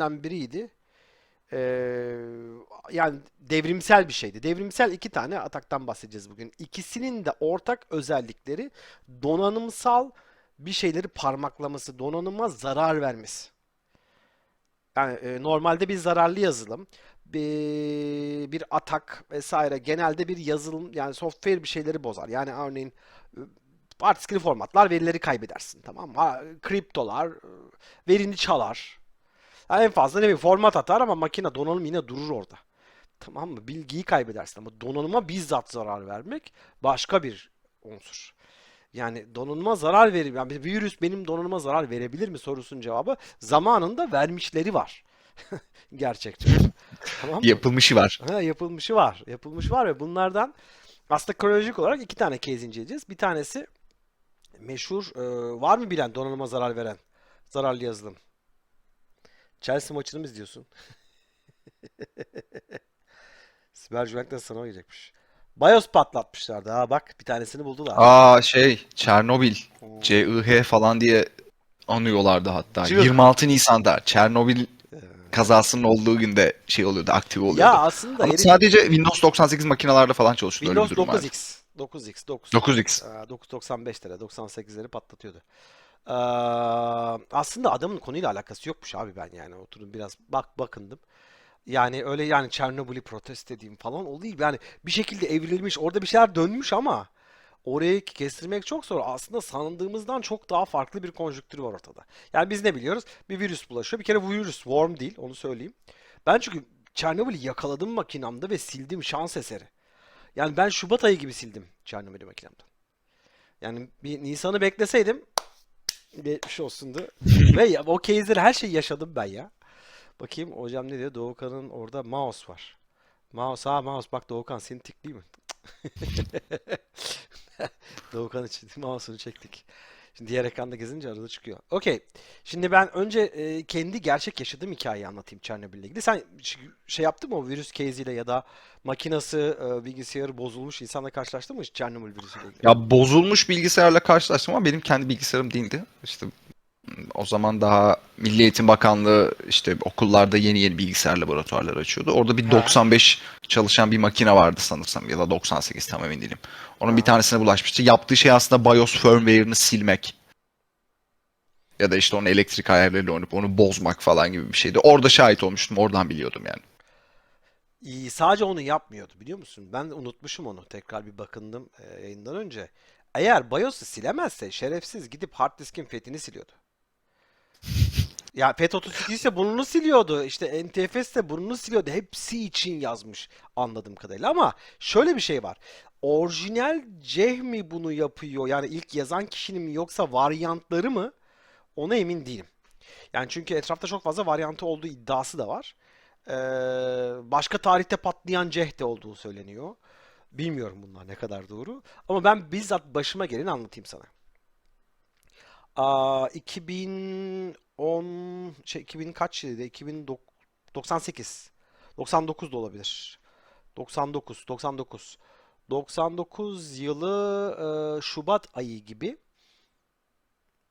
en büyük case'lerinden biriydi. Ee, yani devrimsel bir şeydi. Devrimsel iki tane ataktan bahsedeceğiz bugün. İkisinin de ortak özellikleri donanımsal bir şeyleri parmaklaması, donanıma zarar vermesi. Yani e, normalde bir zararlı yazılım, bir, bir atak vesaire genelde bir yazılım yani software bir şeyleri bozar. Yani örneğin e, partiskeli formatlar verileri kaybedersin tamam mı? Kriptolar e, verini çalar. Ha, en fazla ne bileyim format atar ama makine donanım yine durur orada. Tamam mı? Bilgiyi kaybedersin ama donanıma bizzat zarar vermek başka bir unsur. Yani donanıma zarar verir. Yani bir virüs benim donanıma zarar verebilir mi sorusunun cevabı zamanında vermişleri var. Gerçekçi. Tamam mı? Yapılmışı var. Ha, yapılmışı var. Yapılmış var ve bunlardan aslında kronolojik olarak iki tane case inceleyeceğiz. Bir tanesi meşhur e, var mı bilen donanıma zarar veren zararlı yazılım? Chelsea maçını mı izliyorsun? Siber güvenlik de sınava girecekmiş. BIOS patlatmışlardı. Ha bak bir tanesini buldular. Aa şey Çernobil. Oo. CIH falan diye anıyorlardı hatta. Cıh. 26 Nisan'da Çernobil kazasının olduğu günde şey oluyordu, aktif oluyordu. Ya aslında Ama sadece Windows 98 makinalarda falan çalışıyordu. Öyle bir Windows durum vardı. 9X 9X 9 9X. Aa, 995'lere 98'leri patlatıyordu. Aslında adamın konuyla alakası yokmuş abi ben yani oturdum biraz bak bakındım. Yani öyle yani Çernobyl'i protesto edeyim falan o değil. Yani bir şekilde evrilmiş orada bir şeyler dönmüş ama orayı kestirmek çok zor. Aslında sandığımızdan çok daha farklı bir konjüktür var ortada. Yani biz ne biliyoruz? Bir virüs bulaşıyor. Bir kere bu virüs worm değil onu söyleyeyim. Ben çünkü Çernobyl'i yakaladım makinamda ve sildim şans eseri. Yani ben Şubat ayı gibi sildim Çernobyl'i makinemden. Yani bir Nisan'ı bekleseydim geçmiş olsundu. Ve ya, o case'leri her şeyi yaşadım ben ya. Bakayım hocam ne diyor? Doğukan'ın orada mouse var. Mouse ha mouse bak Doğukan seni tikli mi? Doğukan için mouse'unu çektik. Şimdi diğer ekranda gezince arada çıkıyor. Okey. Şimdi ben önce e, kendi gerçek yaşadığım hikayeyi anlatayım Çernobyl'le ilgili. Sen şey yaptın mı o virüs case'iyle ya da makinası, e, bilgisayarı bozulmuş insanla karşılaştın mı hiç Çernobil virüsüyle? Ya bozulmuş bilgisayarla karşılaştım ama benim kendi bilgisayarım değildi. İşte o zaman daha Milli Eğitim Bakanlığı işte okullarda yeni yeni bilgisayar laboratuvarları açıyordu. Orada bir Ha. 95 çalışan bir makine vardı sanırsam ya da 98 tam emin değilim. Onun bir tanesine bulaşmıştı. Yaptığı şey aslında BIOS firmware'ını silmek. Ya da işte onun elektrik ayarlarıyla oynayıp onu bozmak falan gibi bir şeydi. Orada şahit olmuştum. Oradan biliyordum yani. İyi, sadece onu yapmıyordu biliyor musun? Ben unutmuşum onu. Tekrar bir bakındım e, yayından önce. Eğer BIOS'u silemezse şerefsiz gidip hard diskin fethini siliyordu. Ya FET32 ise burnunu siliyordu. İşte NTFS de burnunu siliyordu. Hepsi için yazmış anladığım kadarıyla. Ama şöyle bir şey var. Orijinal Ceh mi bunu yapıyor? Yani ilk yazan kişinin mi yoksa varyantları mı? Ona emin değilim. Yani çünkü etrafta çok fazla varyantı olduğu iddiası da var. Ee, başka tarihte patlayan Ceh de olduğu söyleniyor. Bilmiyorum bunlar ne kadar doğru. Ama ben bizzat başıma geleni anlatayım sana. Aa, 2010 şey 2000 kaç yılıydı? 2098. 99 da olabilir. 99, 99. 99 yılı e, Şubat ayı gibi.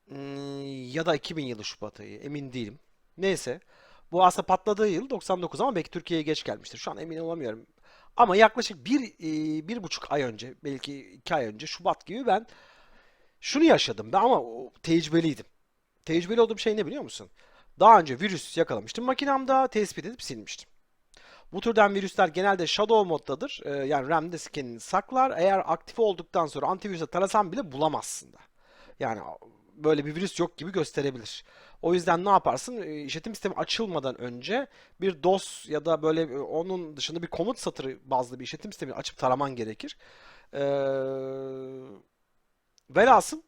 Hmm, ya da 2000 yılı Şubat ayı. Emin değilim. Neyse. Bu aslında patladığı yıl 99 ama belki Türkiye'ye geç gelmiştir. Şu an emin olamıyorum. Ama yaklaşık bir, e, bir buçuk ay önce, belki iki ay önce Şubat gibi ben şunu yaşadım. Ben ama tecrübeliydim. Tecrübeli olduğum şey ne biliyor musun? Daha önce virüs yakalamıştım makinamda, tespit edip silmiştim. Bu türden virüsler genelde shadow moddadır. Ee, yani RAM'de kendini saklar. Eğer aktif olduktan sonra antivirüse tarasan bile bulamazsın da. Yani böyle bir virüs yok gibi gösterebilir. O yüzden ne yaparsın? Ee, İşletim sistemi açılmadan önce bir DOS ya da böyle e, onun dışında bir komut satırı bazlı bir işletim sistemi açıp taraman gerekir. Ee, velhasıl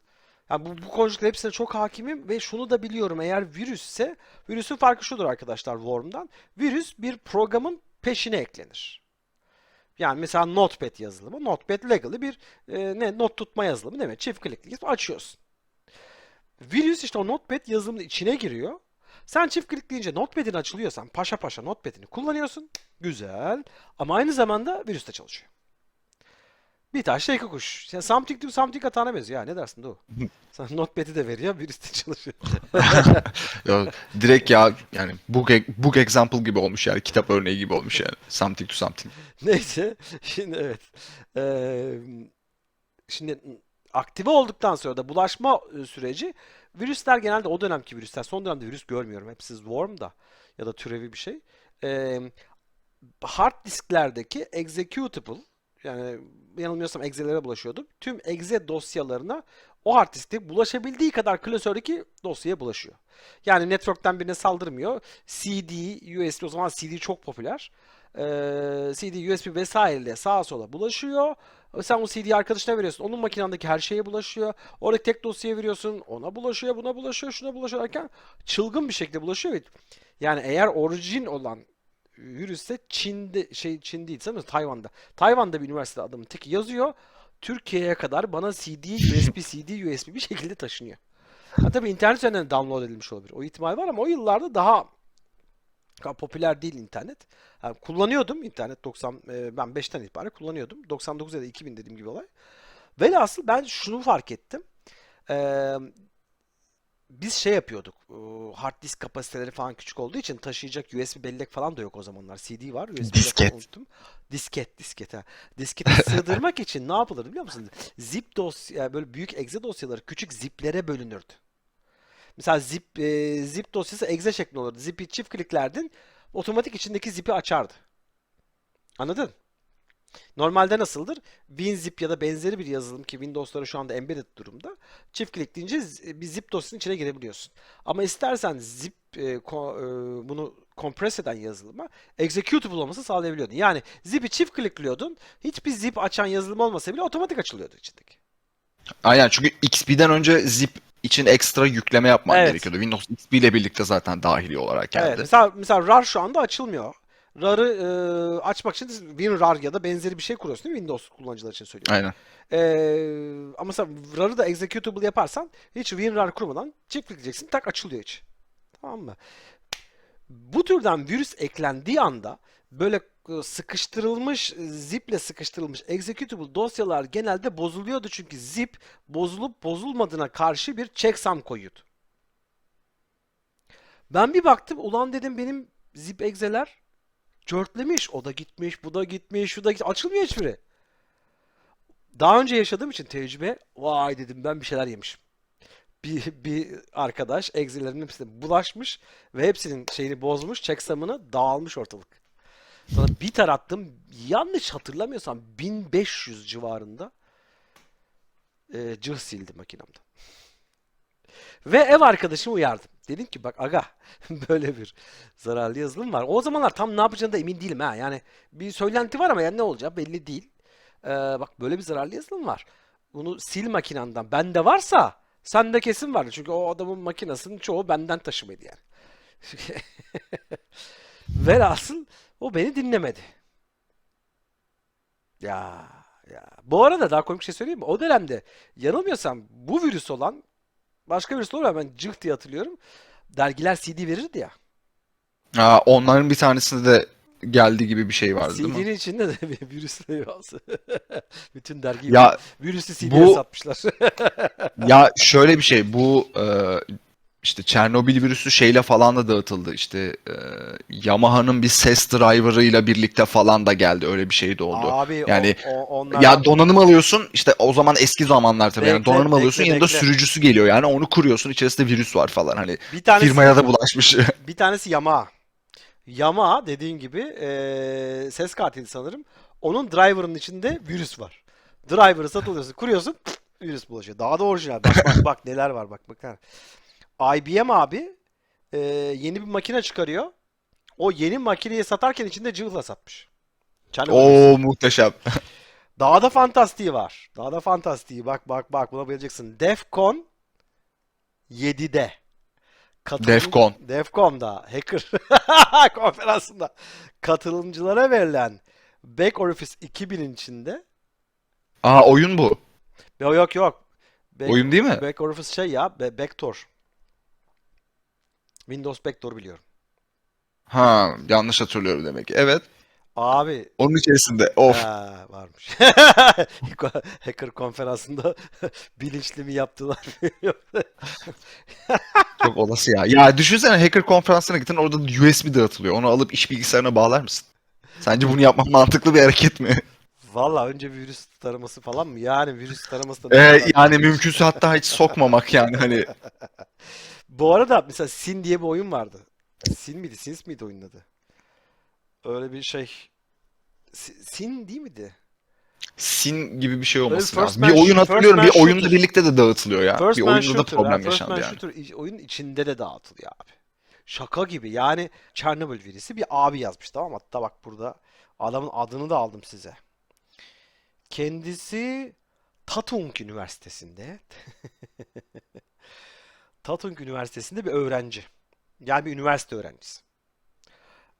yani bu, bu konjükler hepsine çok hakimim ve şunu da biliyorum. Eğer virüsse, virüsün farkı şudur arkadaşlar Worm'dan. Virüs bir programın peşine eklenir. Yani mesela Notepad yazılımı, Notepad Legal'ı bir e, ne not tutma yazılımı değil mi? Çift klikle açıyorsun. Virüs işte o Notepad yazılımının içine giriyor. Sen çift klikleyince Notepad'in açılıyorsan paşa paşa Notepad'ini kullanıyorsun. Güzel. Ama aynı zamanda virüs de çalışıyor. Bir taş iki kuş. Yani something to something atağına benziyor ya. Ne dersin Doğu? Sana notepad'i de veriyor. Birisi de çalışıyor. Ya, direkt ya yani book, e- book example gibi olmuş yani kitap örneği gibi olmuş yani. Something to something. Neyse. Şimdi evet. Ee, şimdi aktive olduktan sonra da bulaşma e, süreci virüsler genelde o dönemki virüsler. Son dönemde virüs görmüyorum. Hepsi worm da ya da türevi bir şey. Ee, hard disklerdeki executable yani yanılmıyorsam exe'lere bulaşıyordu. Tüm exe dosyalarına o hard diskte bulaşabildiği kadar klasördeki dosyaya bulaşıyor. Yani network'ten birine saldırmıyor. CD, USB o zaman CD çok popüler. Ee, CD, USB vesaireyle sağa sola bulaşıyor. Sen o CD'yi arkadaşına veriyorsun. Onun makinandaki her şeye bulaşıyor. Oradaki tek dosyaya veriyorsun. Ona bulaşıyor, buna bulaşıyor, şuna bulaşıyor derken çılgın bir şekilde bulaşıyor. Yani eğer orijin olan virüsse Çin'de şey Çin değil sanırım Tayvan'da. Tayvan'da bir üniversite adamın teki yazıyor. Türkiye'ye kadar bana CD, USB, CD, USB bir şekilde taşınıyor. Ha tabii internet üzerinden download edilmiş olabilir. O ihtimal var ama o yıllarda daha popüler değil internet. Ha, kullanıyordum internet 90 e, ben 5'ten itibaren kullanıyordum. 99 ya da 2000 dediğim gibi olay. Velhasıl ben şunu fark ettim. Ee, biz şey yapıyorduk. Hard disk kapasiteleri falan küçük olduğu için taşıyacak USB bellek falan da yok o zamanlar. CD var. USB Disket. unuttum. Disket, disket ha. Diskete sığdırmak için ne yapılırdı biliyor musun? Zip dosya, böyle büyük exe dosyaları küçük ziplere bölünürdü. Mesela zip e, zip dosyası exe şeklinde olurdu. Zip'i çift kliklerdin, otomatik içindeki zipi açardı. Anladın? Normalde nasıldır? WinZip ya da benzeri bir yazılım ki Windows'lara şu anda embedded durumda. Çift klikleyince z- bir zip dosyasının içine girebiliyorsun. Ama istersen zip e, ko- e, bunu kompres eden yazılıma executable olması sağlayabiliyordun. Yani zip'i çift klikliyordun. Hiçbir zip açan yazılım olmasa bile otomatik açılıyordu içindeki. Aynen çünkü XP'den önce zip için ekstra yükleme yapman Evet. gerekiyordu. Windows XP ile birlikte zaten dahili olarak geldi. Evet, mesela mesela RAR şu anda açılmıyor. RAR'ı e, açmak için WinRAR ya da benzeri bir şey kuruyorsun değil mi? Windows kullanıcılar için söylüyorum. Aynen. Ee, ama mesela RAR'ı da executable yaparsan hiç WinRAR kurmadan çift tıklayacaksın tak açılıyor hiç. Tamam mı? Bu türden virüs eklendiği anda böyle e, sıkıştırılmış, e, ziple sıkıştırılmış executable dosyalar genelde bozuluyordu çünkü zip bozulup bozulmadığına karşı bir checksum koyuyordu. Ben bir baktım ulan dedim benim zip exe'ler cörtlemiş. O da gitmiş, bu da gitmiş, şu da gitmiş. Açılmıyor hiçbiri. Daha önce yaşadığım için tecrübe, vay dedim ben bir şeyler yemişim. Bir, bir arkadaş egzelerin hepsine bulaşmış ve hepsinin şeyini bozmuş, checksam'ını dağılmış ortalık. Sonra bir tarattım, yanlış hatırlamıyorsam 1500 civarında e, cıh sildi makinamda. Ve ev arkadaşımı uyardım. Dedim ki bak aga böyle bir zararlı yazılım var. O zamanlar tam ne yapacağını da emin değilim ha. Yani bir söylenti var ama yani ne olacağı belli değil. Ee, bak böyle bir zararlı yazılım var. Bunu sil makinandan. Bende varsa sende kesin vardı. Çünkü o adamın makinasının çoğu benden taşımaydı yani. Velhasıl o beni dinlemedi. Ya ya. Bu arada daha komik bir şey söyleyeyim mi? O dönemde yanılmıyorsam bu virüs olan başka virüs olur ben cıh diye hatırlıyorum. Dergiler CD verirdi ya. Aa, onların bir tanesinde de geldi gibi bir şey vardı değil mi? CD'nin içinde de bir virüs levhası. Bütün dergiyi Ya virüslü CD'ye bu- satmışlar. ya şöyle bir şey bu e, işte Çernobil virüsü şeyle falan da dağıtıldı. İşte e, Yamaha'nın bir ses driver'ıyla birlikte falan da geldi. Öyle bir şey de oldu. Abi Yani o, o, onlar Ya donanım alıyorsun işte o zaman eski zamanlar tabii yani Bekle, donanım alıyorsun bekle, yanında bekle. sürücüsü geliyor yani onu kuruyorsun içerisinde virüs var falan hani bir tanesi firmaya da bulaşmış. bir tanesi Yamaha. Yamaha dediğin gibi eee, ses katili sanırım. Onun driver'ın içinde virüs var. Driver'ı satılıyorsun, kuruyorsun, virüs bulaşıyor. Daha da orijinal. Bak bak bak neler var bak bak. IBM abi eee, yeni bir makine çıkarıyor. O yeni makineyi satarken içinde cıhla satmış. Çernobil Oo muhteşem. Daha da fantastiği var. Daha da fantastiği. Bak bak bak buna bayılacaksın. Defcon 7'de. Katılım- Defcon. Defcon'da hacker konferansında katılımcılara verilen Back Office 2000'in içinde Aa oyun bu. yok yok yok. Back, Oyun değil mi? Back Office şey ya Backdoor. Windows Backdoor biliyorum. Ha yanlış hatırlıyorum demek ki. Evet. Abi Onun içerisinde of ha, varmış. Hacker konferansında bilinçli mi yaptılar? çok olası ya. Ya düşünsene hacker konferansına gittin orada USB dağıtılıyor. Onu alıp iş bilgisayarına bağlar mısın? Sence bunu yapmak mantıklı bir hareket mi? Valla önce bir virüs taraması falan mı? Yani virüs taraması da Ee, yani mümkünse hatta hiç sokmamak yani hani. Bu arada mesela Sin diye bir oyun vardı. Sin miydi? Sins miydi oyunun adı? Öyle bir şey. Si- Sin değil miydi? Sin gibi bir şey olması first lazım. Bir oyun hatırlıyorum. Bir oyunda shooter. birlikte de dağıtılıyor ya. First Bir oyunda da shooter. problem ha, first yaşandı yani. shooter oyunun içinde de dağıtılıyor abi. Şaka gibi. Yani Chernobyl virüsü bir abi yazmış tamam? Hatta bak burada adamın adını da aldım size. Kendisi Tatung Üniversitesi'nde Tatung Üniversitesi'nde bir öğrenci. Yani bir üniversite öğrencisi.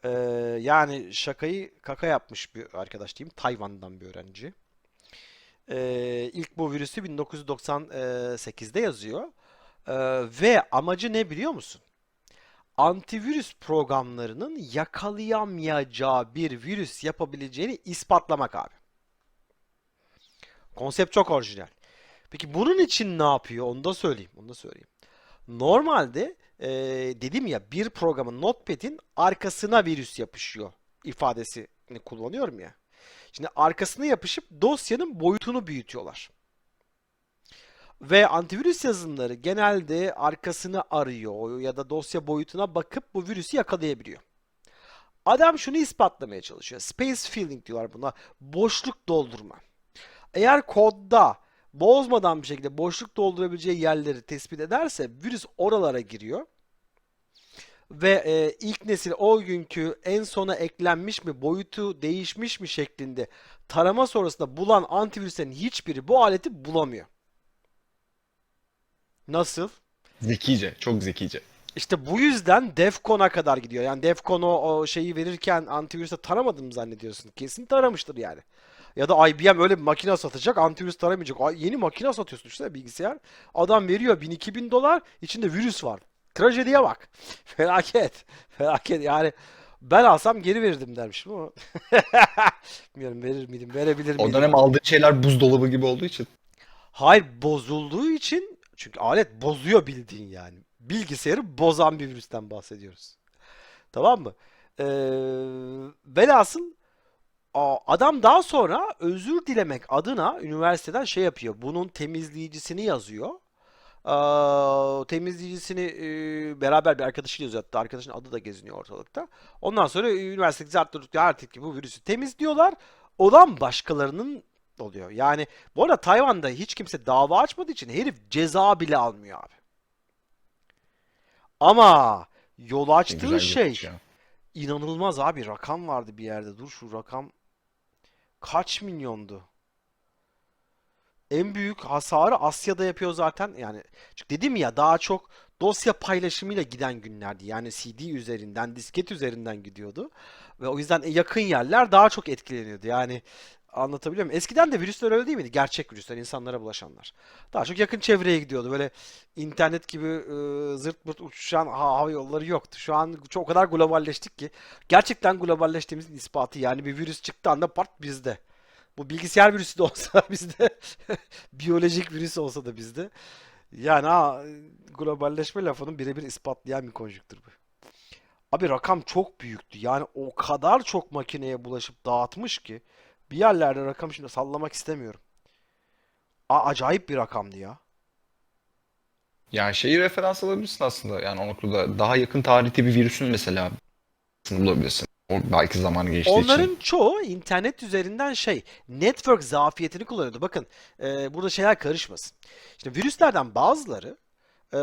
Ee, yani şakayı kaka yapmış bir arkadaş diyeyim. Tayvan'dan bir öğrenci. Ee, ilk bu virüsü 1998'de yazıyor. Ee, ve amacı ne biliyor musun? Antivirüs programlarının yakalayamayacağı bir virüs yapabileceğini ispatlamak abi. Konsept çok orijinal. Peki bunun için ne yapıyor? Onu da söyleyeyim. Onu da söyleyeyim. Normalde eee, dedim ya bir programın Notepad'in arkasına virüs yapışıyor ifadesini kullanıyorum ya. Şimdi arkasına yapışıp dosyanın boyutunu büyütüyorlar. Ve antivirüs yazılımları genelde arkasını arıyor ya da dosya boyutuna bakıp bu virüsü yakalayabiliyor. Adam şunu ispatlamaya çalışıyor. Space filling diyorlar buna. Boşluk doldurma. Eğer kodda bozmadan bir şekilde boşluk doldurabileceği yerleri tespit ederse virüs oralara giriyor. Ve e, ilk nesil o günkü en sona eklenmiş mi, boyutu değişmiş mi şeklinde tarama sonrasında bulan antivirüslerin hiçbiri bu aleti bulamıyor. Nasıl? Zekice, çok zekice. İşte bu yüzden Defcon'a kadar gidiyor. Yani Defcon o, şeyi verirken antivirüse taramadın mı zannediyorsun? Kesin taramıştır yani. Ya da IBM öyle bir makine satacak, antivirüs taramayacak. Ay, Yeni makine satıyorsun işte bilgisayar. Adam veriyor 1000-2000 dolar, içinde virüs var. Trajediye bak. Felaket. Felaket. Yani ben alsam geri verirdim dermişim ama. Bilmiyorum verir miydim, verebilir miydim? dönem aldığın şeyler buzdolabı gibi olduğu için. Hayır bozulduğu için çünkü alet bozuyor bildiğin yani. Bilgisayarı bozan bir virüsten bahsediyoruz. Tamam mı? Ee, velhasıl adam daha sonra özür dilemek adına üniversiteden şey yapıyor. Bunun temizleyicisini yazıyor. Aa, temizleyicisini e, beraber bir arkadaşıyla yazıyor hatta arkadaşın adı da geziniyor ortalıkta. Ondan sonra e, üniversite zaten artık ki bu virüsü temizliyorlar. Olan başkalarının oluyor. Yani bu arada Tayvan'da hiç kimse dava açmadığı için herif ceza bile almıyor abi. Ama yol açtığı şey inanılmaz abi. Rakam vardı bir yerde. Dur şu rakam kaç milyondu? En büyük hasarı Asya'da yapıyor zaten. Yani çünkü dedim ya daha çok dosya paylaşımıyla giden günlerdi. Yani CD üzerinden, disket üzerinden gidiyordu. Ve o yüzden yakın yerler daha çok etkileniyordu. Yani anlatabiliyor muyum? Eskiden de virüsler öyle değil miydi? Gerçek virüsler, insanlara bulaşanlar. Daha çok yakın çevreye gidiyordu. Böyle internet gibi e, zırt pırt uçuşan ha- hava yolları yoktu. Şu an çok o kadar globalleştik ki gerçekten globalleştiğimizin ispatı. Yani bir virüs çıktığı anda part bizde. Bu bilgisayar virüsü de olsa bizde, biyolojik virüs olsa da bizde. Yani ha, globalleşme lafının birebir ispatlayan bir konjüktür bu. Abi rakam çok büyüktü. Yani o kadar çok makineye bulaşıp dağıtmış ki bir yerlerde rakam şimdi sallamak istemiyorum. A acayip bir rakamdı ya. Yani şeyi referans alabilirsin aslında. Yani o noktada daha yakın tarihte bir virüsün mesela bulabilirsin. O belki zamanı geçtiği Onların için. çoğu internet üzerinden şey, network zafiyetini kullanıyordu. Bakın, e, burada şeyler karışmasın. İşte virüslerden bazıları e,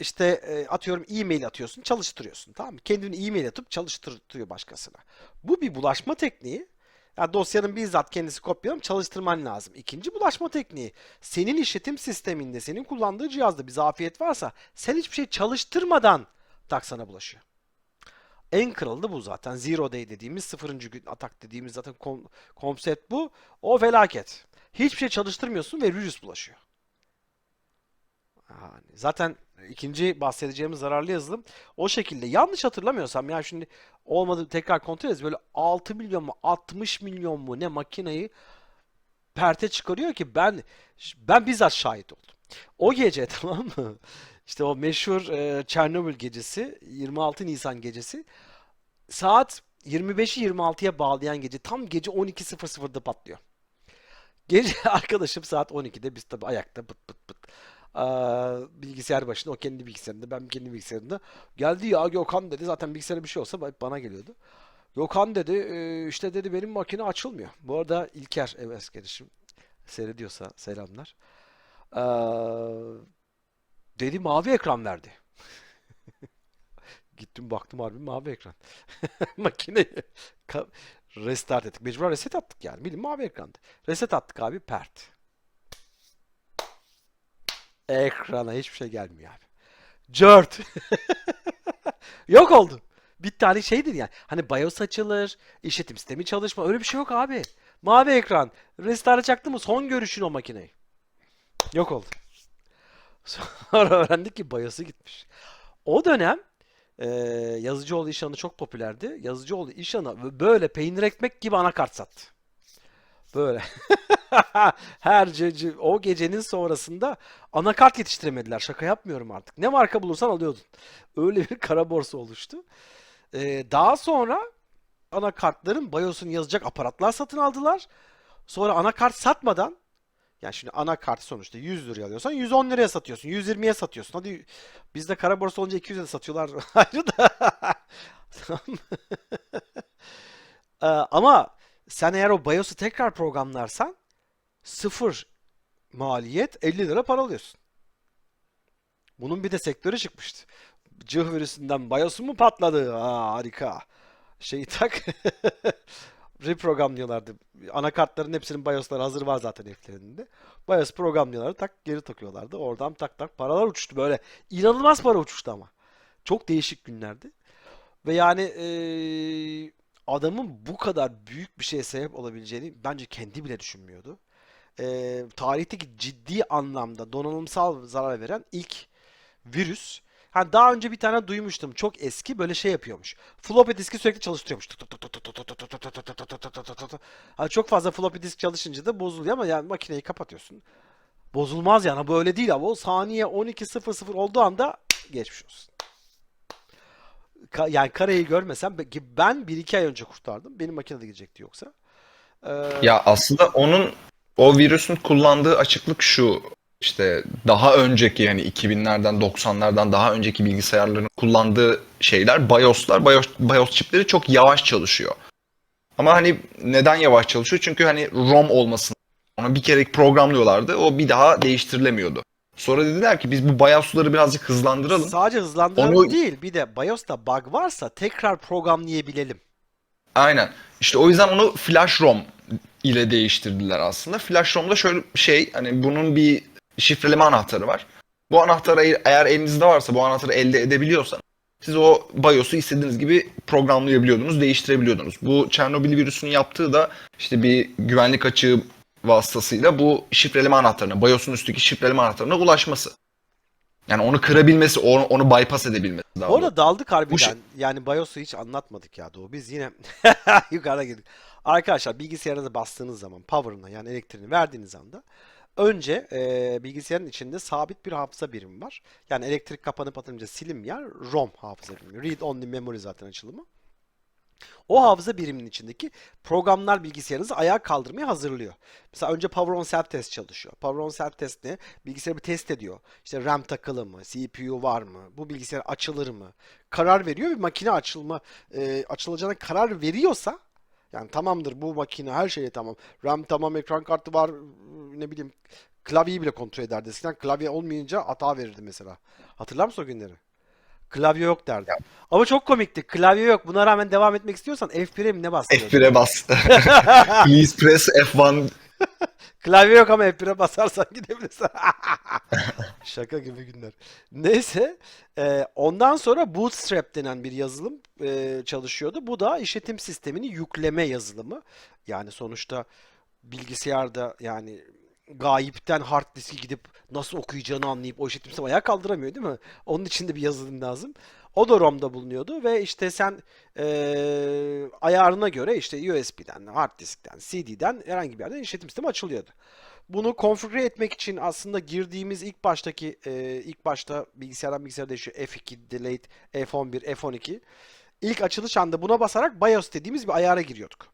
işte e, atıyorum e-mail atıyorsun, çalıştırıyorsun. Tamam mı? Kendini e-mail atıp çalıştırtıyor başkasına. Bu bir bulaşma tekniği. Yani dosyanın bizzat kendisi kopyalayıp çalıştırman lazım. İkinci bulaşma tekniği. Senin işletim sisteminde, senin kullandığı cihazda bir zafiyet varsa sen hiçbir şey çalıştırmadan tak sana bulaşıyor. En kralı da bu zaten. Zero Day dediğimiz sıfırıncı gün atak dediğimiz zaten kom- konsept bu. O felaket. Hiçbir şey çalıştırmıyorsun ve virüs bulaşıyor. Yani zaten ikinci bahsedeceğimiz zararlı yazılım o şekilde. Yanlış hatırlamıyorsam ya şimdi olmadı tekrar kontrol ederiz. Böyle 6 milyon mu 60 milyon mu ne makineyi perte çıkarıyor ki ben ben bizzat şahit oldum. O gece tamam mı? İşte o meşhur e, Çernobil gecesi 26 Nisan gecesi saat 25'i 26'ya bağlayan gece tam gece 12.00'da patlıyor. Gece arkadaşım saat 12'de biz tabii ayakta pıt pıt pıt. Bilgisayar başında o kendi bilgisayarında ben kendi bilgisayarında. Geldi ya Gökhan dedi zaten bilgisayara bir şey olsa bana geliyordu. Gökhan dedi "e, işte dedi benim makine açılmıyor. Bu arada İlker evet kardeşim seyrediyorsa selamlar. Dedi mavi ekran verdi. Gittim baktım harbi mavi ekran. Makineyi restart ettik. Mecburen reset attık yani. Bilin mavi ekrandı. Reset attık abi pert. Ekrana hiçbir şey gelmiyor abi. Cört. Yok oldu. Bir tane şeydir yani. Hani BIOS açılır, işletim sistemi çalışma. Öyle bir şey yok abi. Mavi ekran. Restart çaktı mı son görüşün o makineyi. Yok oldu. Sonra öğrendik ki BIOS'u gitmiş. O dönem e, Yazıcıoğlu İşhanı çok popülerdi. Yazıcıoğlu İşhanı böyle peynir ekmek gibi anakart sattı. Böyle. Her gece, o gecenin sonrasında anakart yetiştiremediler. Şaka yapmıyorum artık. Ne marka bulursan alıyordun. Öyle bir kara borsa oluştu. Ee, daha sonra anakartların BIOS'unu yazacak aparatlar satın aldılar. Sonra anakart satmadan yani şimdi anakart sonuçta 100 liraya alıyorsan 110 liraya satıyorsun. 120'ye satıyorsun. Hadi bizde kara borsa olunca 200'e de satıyorlar. Ayrı da. Ee, ama sen eğer o BIOS'u tekrar programlarsan sıfır maliyet 50 lira para alıyorsun. Bunun bir de sektörü çıkmıştı. Cıh virüsünden BIOS'u mu patladı? Aa, harika. Şeyi tak. Reprogramlıyorlardı. Anakartların hepsinin BIOS'ları hazır var zaten evlerinde. BIOS programlıyorlardı. Tak geri takıyorlardı. Oradan tak tak paralar uçuştu böyle. İnanılmaz para uçuştu ama. Çok değişik günlerdi. Ve yani eee, adamın bu kadar büyük bir şeye sebep olabileceğini bence kendi bile düşünmüyordu e, tarihteki ciddi anlamda donanımsal zarar veren ilk virüs. Ha, daha önce bir tane duymuştum. Çok eski böyle şey yapıyormuş. Floppy diski sürekli çalıştırıyormuş. Ha, çok fazla floppy disk çalışınca da bozuluyor ama yani makineyi kapatıyorsun. Bozulmaz yani. Bu öyle değil ama o saniye 12.00 olduğu anda geçmiş olsun. Ka- yani kareyi görmesem ben bir iki ay önce kurtardım. Benim makinede gidecekti yoksa. Ee... Ya aslında onun o virüsün kullandığı açıklık şu işte daha önceki yani 2000'lerden 90'lardan daha önceki bilgisayarların kullandığı şeyler BIOS'lar BIOS, BIOS çipleri çok yavaş çalışıyor. Ama hani neden yavaş çalışıyor? Çünkü hani ROM olmasın. Onu bir kere programlıyorlardı. O bir daha değiştirilemiyordu. Sonra dediler ki biz bu BIOS'ları birazcık hızlandıralım. Sadece hızlandıralım Onu- değil. Bir de BIOS'ta bug varsa tekrar programlayabilelim. Aynen. İşte o yüzden onu Flash ROM ile değiştirdiler aslında. Flash ROM'da şöyle bir şey hani bunun bir şifreleme anahtarı var. Bu anahtarı eğer- eğer elinizde varsa bu anahtarı elde edebiliyorsan siz o BIOS'u istediğiniz gibi programlayabiliyordunuz, değiştirebiliyordunuz. Bu Çernobil virüsünün yaptığı da işte bir güvenlik açığı vasıtasıyla bu şifreleme anahtarına, BIOS'un üstteki şifreleme anahtarına ulaşması. Yani onu kırabilmesi, onu, onu bypass edebilmesi daha Bu arada daldık harbiden. şey- Yani BIOS'u hiç anlatmadık ya Doğu. Biz yine yukarıda girdik. Arkadaşlar bilgisayarınıza bastığınız zaman power'ına yani elektriğini verdiğiniz anda önce e, bilgisayarın içinde sabit bir hafıza birimi var. Yani elektrik kapanıp atınca silinmeyen ROM hafıza birimi. Read Only Memory zaten açılımı. O hafıza biriminin içindeki programlar bilgisayarınızı ayağa kaldırmaya hazırlıyor. Mesela önce Power on Self Test çalışıyor. Power on Self Test ne? Bilgisayarı bir test ediyor. İşte RAM takılı mı? CPU var mı? Bu bilgisayar açılır mı? Karar veriyor ve makine açılma e, açılacağına karar veriyorsa yani tamamdır bu makine her şeye tamam. RAM tamam, ekran kartı var, ne bileyim klavyeyi bile kontrol ederdi. Eskiden klavye olmayınca hata verirdi mesela. Hatırlar mısın o günleri? Klavye yok derdi. Ama çok komikti. Klavye yok. Buna rağmen devam etmek istiyorsan F1'e mi ne bastırıyordun? F1'e bas. Please press F1 Klavye yok ama F1'e basarsan gidebilirsin. Şaka gibi günler. Neyse. e, ondan sonra Bootstrap denen bir yazılım e, çalışıyordu. Bu da işletim sistemini yükleme yazılımı. Yani sonuçta bilgisayarda yani gayipten hard diski gidip nasıl okuyacağını anlayıp o işletim sistemi ayağa kaldıramıyor değil mi? Onun için de bir yazılım lazım. O da ROM'da bulunuyordu ve işte sen eee, ayarına göre işte USB'den, hard diskten, CD'den herhangi bir yerden işletim sistemi açılıyordu. Bunu konfigüre etmek için aslında girdiğimiz ilk baştaki eee, ilk başta bilgisayardan bilgisayara değişiyor. F2, delete, F11, F12. İlk açılış anda buna basarak BIOS dediğimiz bir ayara giriyorduk.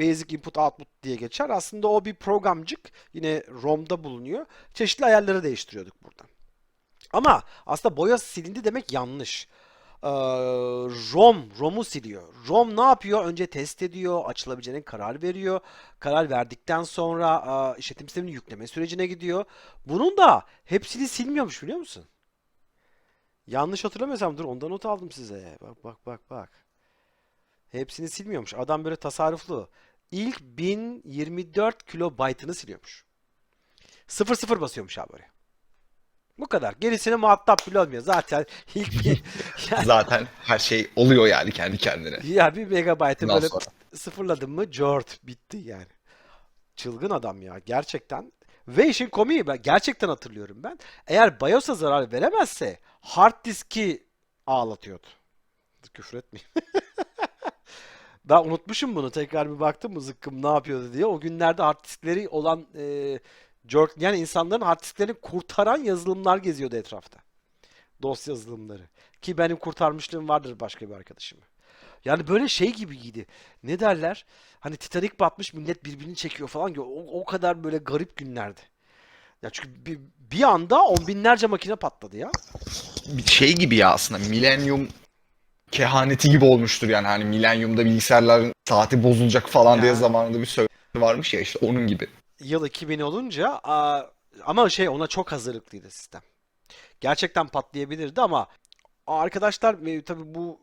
Basic Input Output diye geçer. Aslında o bir programcık. Yine ROM'da bulunuyor. Çeşitli ayarları değiştiriyorduk buradan. Ama aslında BIOS silindi demek yanlış. Ee, ROM, ROM'u siliyor. ROM ne yapıyor? Önce test ediyor, açılabileceğine karar veriyor. Karar verdikten sonra e, işletim sistemini yükleme sürecine gidiyor. Bunun da hepsini silmiyormuş biliyor musun? Yanlış hatırlamıyorsam dur ondan not aldım size. Bak bak bak bak. Hepsini silmiyormuş. Adam böyle tasarruflu. İlk 1024 kilobaytını siliyormuş. 00 basıyormuş abi oraya. Bu kadar. Gerisini muhatap bile olmuyor. Zaten ilk bir yani, Zaten her şey oluyor yani kendi kendine. ya bir megabaytı böyle sonra. sıfırladın mı cort bitti yani. Çılgın adam ya gerçekten. Ve işin komiği ben gerçekten hatırlıyorum ben. Eğer BIOS'a zarar veremezse hard diski ağlatıyordu. Küfür etmeyeyim. Ben unutmuşum bunu. Tekrar bir baktım mı zıkkım ne yapıyordu diye. O günlerde hard diskleri olan e, jerk, yani insanların hard disklerini kurtaran yazılımlar geziyordu etrafta. Dosya yazılımları. Ki benim kurtarmışlığım vardır başka bir arkadaşım. Yani böyle şey gibiydi. Ne derler? Hani Titanic batmış millet birbirini çekiyor falan. O, o kadar böyle garip günlerdi. Ya çünkü bir, bir anda on binlerce makine patladı ya. Bir şey gibi ya aslında milenyum kehaneti gibi olmuştur yani hani milenyumda bilgisayarların saati bozulacak falan diye Ya. zamanında bir söylenti varmış ya işte onun gibi. Yıl 2000 olunca ama şey ona çok hazırlıklıydı sistem. Gerçekten patlayabilirdi ama arkadaşlar e, tabii bu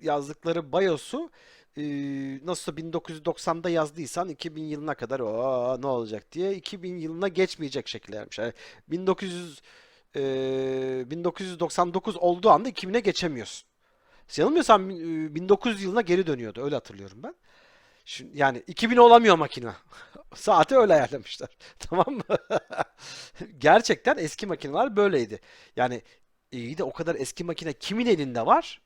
yazdıkları BIOS'u e, nasıl 1990'da yazdıysan 2000 yılına kadar o ne olacak diye 2000 yılına geçmeyecek şekilde. Yani 1900 e, 1999 olduğu anda 2000'e geçemiyorsun. Yanılmıyorsam e, 1900 yılına geri dönüyordu. Öyle hatırlıyorum ben. Şimdi, yani 2000 olamıyor makine. Saati öyle ayarlamışlar. Tamam mı? Gerçekten eski makineler böyleydi. Yani iyi de o kadar eski makine kimin elinde var?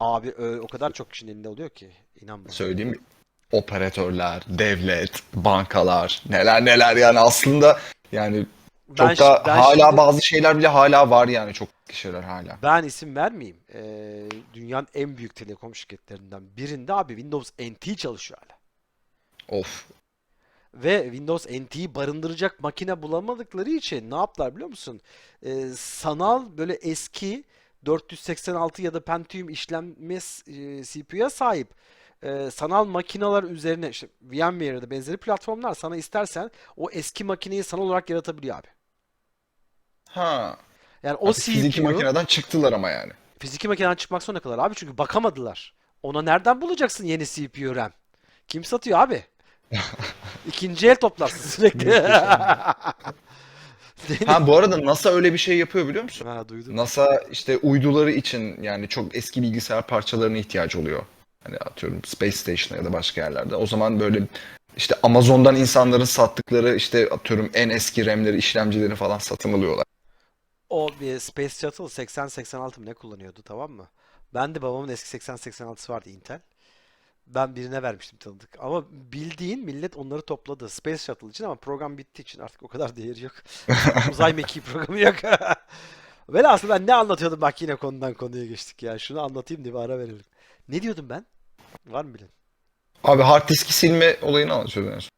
Abi o kadar çok kişinin elinde oluyor ki. İnan bana. Söyleyeyim mi? Operatörler, devlet, bankalar neler neler yani aslında yani çok Ben, da ben hala şimdi- bazı şeyler bile hala var yani çok kişiler hala. Ben isim vermeyeyim. Ee, dünyanın en büyük telekom şirketlerinden birinde abi Windows NT çalışıyor hala. Of. Ve Windows NT'yi barındıracak makine bulamadıkları için ne yaptılar biliyor musun? Ee, sanal böyle eski 486 ya da Pentium işlemez e, CPU'ya sahip e, sanal makineler üzerine işte VMware'da benzeri platformlar sana istersen o eski makineyi sanal olarak yaratabiliyor abi. Ha. Yani o Artık fiziki CPU makineden çıktılar ama yani. fiziki makineden çıkmak zorunda kadar abi çünkü bakamadılar. Ona nereden bulacaksın yeni CPU RAM? Kim satıyor abi? İkinci el toplarsın sürekli. Ha bu arada NASA öyle bir şey yapıyor biliyor musun? Ha duydum. NASA işte uyduları için yani çok eski bilgisayar parçalarına ihtiyacı oluyor. Hani atıyorum Space Station'a ya da başka yerlerde. O zaman böyle işte Amazon'dan insanların sattıkları işte atıyorum en eski RAM'leri, işlemcileri falan satın alıyorlar. O bir Space Shuttle 80-86 mı ne kullanıyordu tamam mı? Ben de babamın eski 80-86'sı vardı Intel. Ben birine vermiştim tanıdık. Ama bildiğin millet onları topladı Space Shuttle için ama program bittiği için artık o kadar değeri yok. Uzay mekiği programı yok. Velhasıl ben ne anlatıyordum bak yine konudan konuya geçtik ya. Şunu anlatayım diye bir ara verelim. Ne diyordum ben? Var mı bilen? Abi hard diski silme olayını anlatıyordun en son.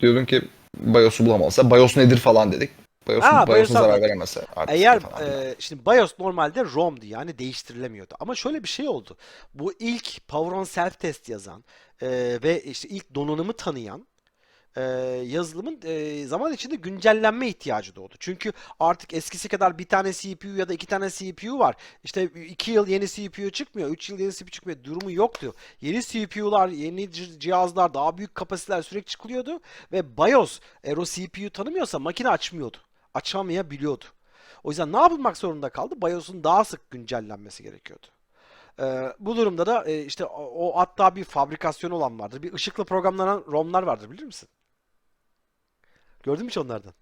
Diyordun ki BIOS'u bulamazsa BIOS nedir falan dedik. BIOS'u Ha, BIOS'a BIOS'u zarar diski Eğer e, şimdi BIOS normalde ROM'du yani değiştirilemiyordu. Ama şöyle bir şey oldu. Bu ilk Power on Self Test yazan e, ve işte ilk donanımı tanıyan e, yazılımın e, zaman içinde güncellenme ihtiyacı doğdu. Çünkü artık eskisi kadar bir tane CPU ya da iki tane CPU var. İşte iki yıl yeni CPU çıkmıyor, üç yıl yeni CPU çıkmıyor. Durumu yoktu. Yeni CPU'lar, yeni ci- cihazlar, daha büyük kapasiteler sürekli çıkılıyordu ve BIOS eğer o CPU tanımıyorsa makine açmıyordu. Açamayabiliyordu. O yüzden ne yapılmak zorunda kaldı? BIOS'un daha sık güncellenmesi gerekiyordu. Ee, bu durumda da e, işte o, o hatta bir fabrikasyon olan vardır. Bir ışıkla programlanan ROM'lar vardır bilir misin? Gördün mü hiç onlardan?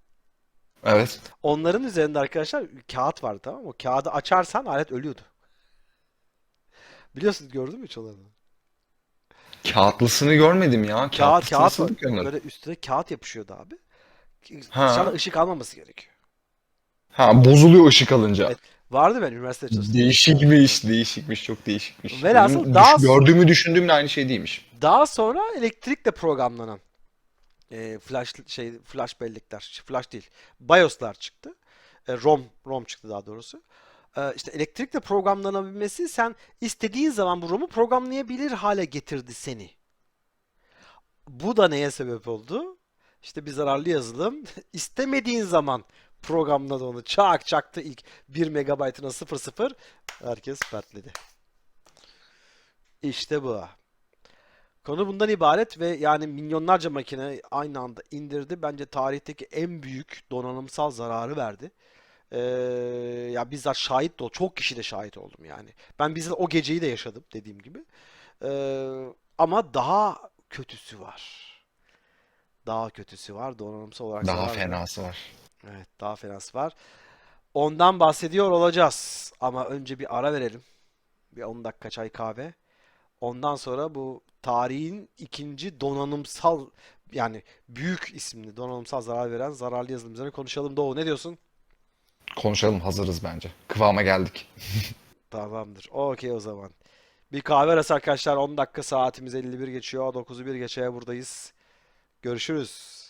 Evet. Onların üzerinde arkadaşlar kağıt vardı tamam mı? O kağıdı açarsan alet ölüyordu. Biliyorsunuz gördün mü hiç onları? Kağıtlısını görmedim ya. Kağıt kağıt bakıyorlar? Böyle üstüne kağıt yapışıyordu abi. Ha. Dışarıda ışık almaması gerekiyor. Ha bozuluyor ışık alınca. Evet, Vardı ben üniversitede çalıştım. Değişikmiş, değişikmiş, çok değişikmiş. Velhasıl Benim daha- düş- gördüğümü düşündüğümle aynı şey değilmiş. Daha sonra elektrikle programlanan e, flash şey flash bellekler, flash değil, BIOS'lar çıktı. E, ROM ROM çıktı daha doğrusu. E, işte elektrikle programlanabilmesi sen istediğin zaman bu ROM'u programlayabilir hale getirdi seni. Bu da neye sebep oldu? İşte bir zararlı yazılım istemediğin zaman programladı onu. Çak çaktı ilk 1 megabaytına 00 herkes pertledi. İşte bu. Konu bundan ibaret ve yani milyonlarca makine aynı anda indirdi. Bence tarihteki en büyük donanımsal zararı verdi. Ee, ya bizzat şahit de çok kişi de şahit oldum yani. Ben bizzat o geceyi de yaşadım dediğim gibi. Ee, ama daha kötüsü var. Daha kötüsü var. Donanımsal olarak Daha veren. fenası var. Evet, daha fenası var. Ondan bahsediyor olacağız. Ama önce bir ara verelim. Bir 10 dakika çay kahve. Ondan sonra bu tarihin ikinci donanımsal yani büyük isimli donanımsal zarar veren zararlı yazılım üzerine konuşalım. Doğu ne diyorsun? Konuşalım, hazırız bence. Kıvama geldik. Tamamdır. Okey o zaman. Bir kahve arası arkadaşlar. 10 dakika saatimiz 51 geçiyor. 9'u 1 geçeye buradayız. Görüşürüz.